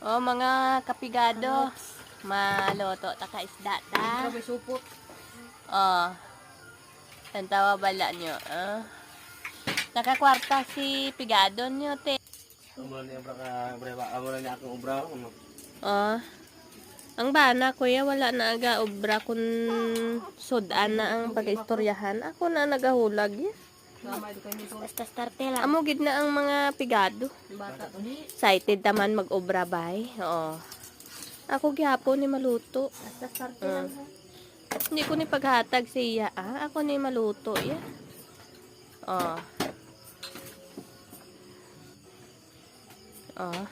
Oh, mga kapigado. Maloto ta ka isda ta. Grabe supot. Oh. Tantawa bala nyo. Ah. Nakakwarta si pigado nyo, te. Amo ni obra ka breva, amo ni akong obra. Ano? Oh. Ang bana, kuya, wala na aga obra kun sudan na ang pag-istoryahan. Ako na nagahulag. Eh. Basta starte lang. Amo gid na ang mga pigado. Bata ni. Excited naman mag-obra bay. Oo. Ako gihapon ni maluto. Basta starte Ah. lang. ha? Hindi ko ni paghatag siya. Ah, ako ni maluto. Yeah. Oh. Oh.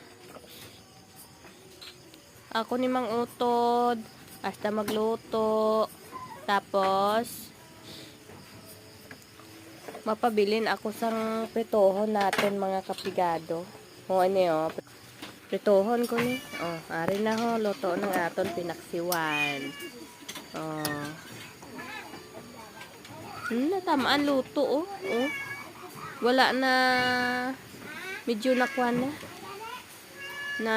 Ako ni mang utod. Basta magluto. Tapos, mapabilin ako sang pritohon natin mga kapigado. O ano yun, pritohon ko ni. Oh, ari na ho, luto ng aton pinaksiwan. Oh. Hmm, natamaan luto oh. oh. Wala na medyo nakuha na na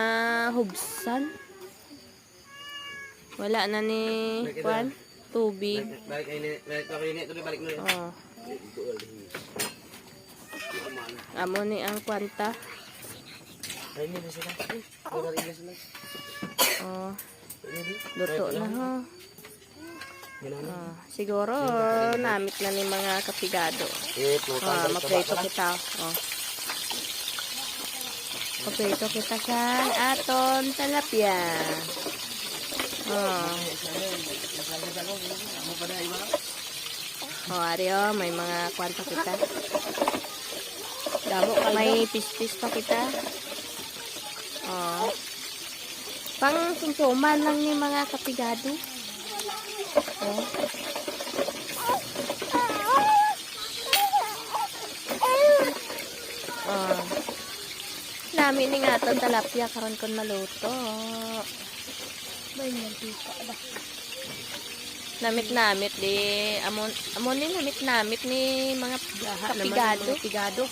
hubsan. Wala na ni kwan tubig. Balik kay ni, tuloy balik mo. Oh. Amo ni ang kwanta. Oh, luto na ho. Oh, siguro namit na ni mga kapigado. Eh. Ah, maprito kita. Oh. Maprito kita sa aton talapia. Oh. Oh, Ario, may mga kwanta kita. Damo May pispis pa kita. Oh. Pang sumsuman lang ni mga kapigado. Oh. Oh. Nami ni nga to talapia karon kon maluto. May mantika ba? Namit namit di amon amon ni namit namit ni mga kapigado. Pigado.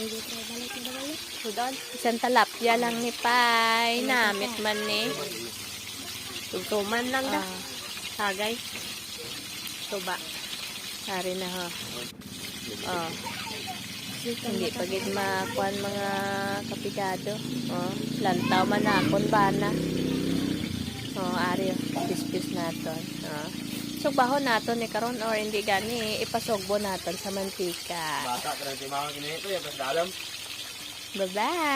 Na balik. Sudan. Isang talapia lang ni Pai. Namit man ni. Tugtuman lang da. Ah, sagay. Tuba. Sari na ha. Oh. Hindi pa gid makuan mga kapigado. Oh, lantaw man akon bana. Pispis naton. Oh. Sugbaho naton ni karon or hindi gani ipasugbo naton sa mantika. Bata ka rin si mga kinito, yung dalam. Bye-bye.